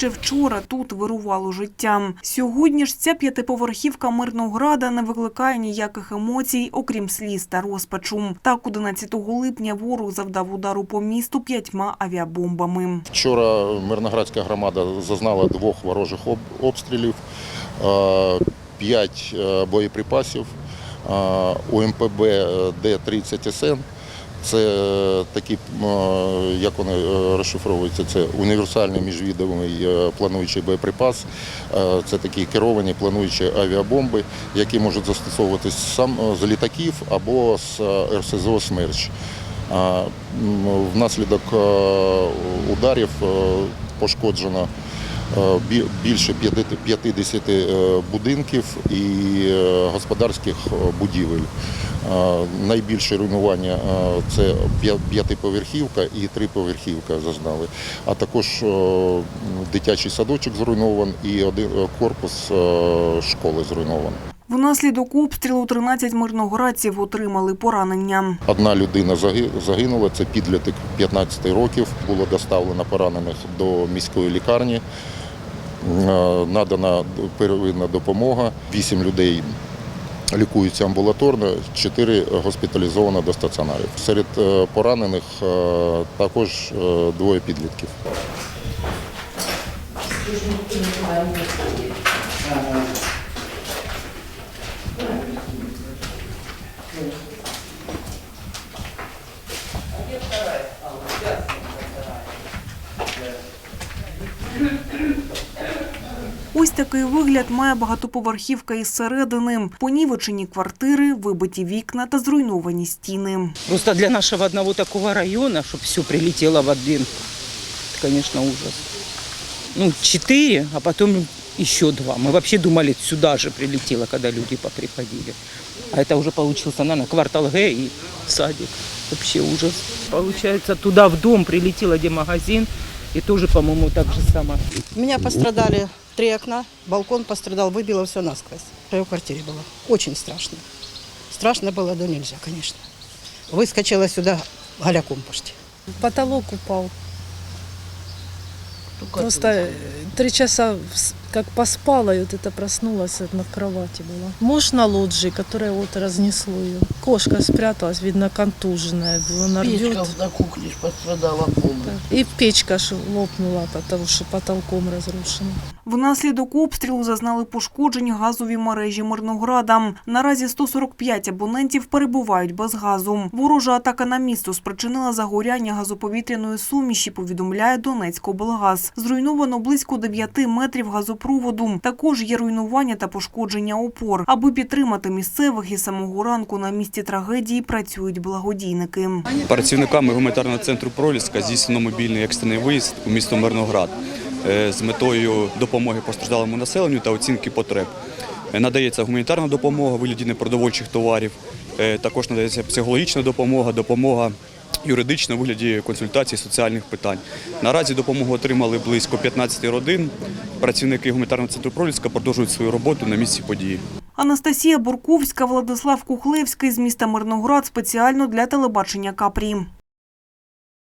ще вчора тут вирувало життя. Сьогодні ж ця п'ятиповерхівка Мирнограда не викликає ніяких емоцій, окрім сліз та розпачу. Так, 11 липня ворог завдав удару по місту п'ятьма авіабомбами. Вчора Мирноградська громада зазнала двох ворожих обстрілів, е, п'ять е, боєприпасів, е, УМПБ Д-30 СН. Це е, такі, е, як вони е, розшифровуються, це універсальний міжвідомий плануючий боєприпас. Це такі керовані плануючі авіабомби, які можуть застосовуватись сам з літаків або з РСЗО «Смерч». Внаслідок ударів пошкоджено більше 50 е, будинків і е, господарських е, будівель. Е, Найбільше руйнування е, це п'я- п'ятиповерхівка і триповерхівка зазнали. А також е, дитячий садочок зруйнований і один е, корпус е, школи зруйнований. Внаслідок обстрілу 13 мирноградців отримали поранення. Одна людина заги- загинула, це підліток 15 років. Було доставлено поранених до міської лікарні. Е, Надана первинна допомога. Вісім людей лікуються амбулаторно, чотири госпіталізовано до стаціонарів. Серед е, поранених е, також двоє підлітків. Ось такий вигляд має багатоповерхівка із середини. Понівечені квартири, вибиті вікна та зруйновані стіни. Просто для нашего одного такого района, чтобы все прилетело в один, это, конечно, ужас. Ну, четыре, а потом еще два. Мы вообще думали, сюда же прилетело, когда люди поприходили. А это уже получился, наверное, квартал Г и садик. Вообще ужас. Получается, туда в дом прилетело, где магазин, и тоже, по-моему, так же самое. У меня пострадали три окна, балкон пострадал, выбило все насквозь. Я в квартире была. Очень страшно. Страшно было, да нельзя, конечно. Выскочила сюда голяком почти. Потолок упал. Просто э, три часа как поспала, и вот это проснулась, на кровати была. Муж на лоджии, которая вот разнесло ее. Кошка спряталась, видно, контуженная, была она рвет. Печка на кухне ж пострадала бомба. И печка лопнула, потому что потолком разрушена. Внаслідок обстрілу зазнали пошкоджень газові мережі Мирнограда. Наразі 145 абонентів перебувають без газу. Ворожа атака на місто спричинила загоряння газоповітряної суміші, повідомляє Донецькоблгаз. Зруйновано близько 9 метрів газопроводу. Також є руйнування та пошкодження опор. Аби підтримати місцевих із самого ранку на місці трагедії працюють благодійники. Працівниками гуманітарного центру Проліска здійснено мобільний екстрений виїзд у місто Мирноград з метою допомоги постраждалому населенню та оцінки потреб. Е, Надається гуманітарна допомога вигляді непродовольчих товарів, е, також надається психологічна допомога, допомога юридична вигляді консультацій соціальних питань. Наразі допомогу отримали близько 15 родин. Працівники гуманітарного центру Проліска продовжують свою роботу на місці події. Анастасія Бурковська, Владислав Кухлевський з міста Мирноград спеціально для телебачення Капрі.